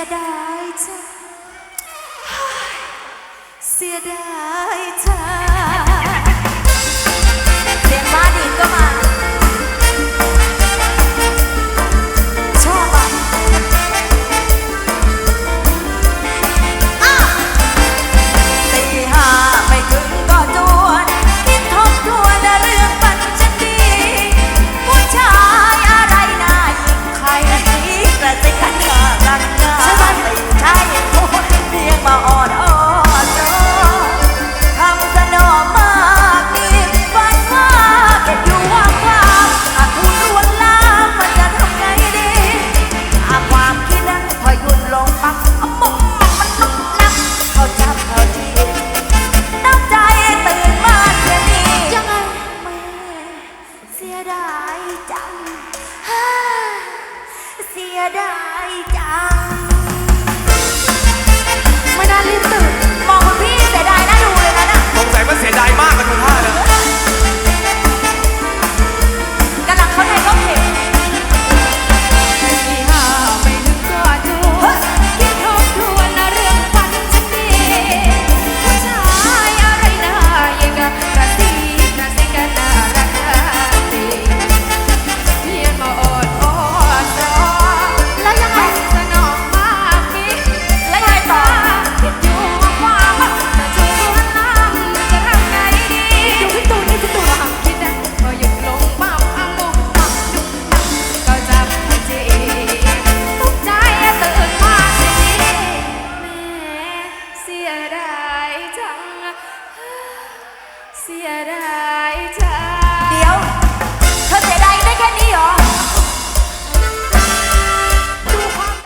ียดายจังเสียดายจัง เสียดายจังเสียดายจัง Sierra.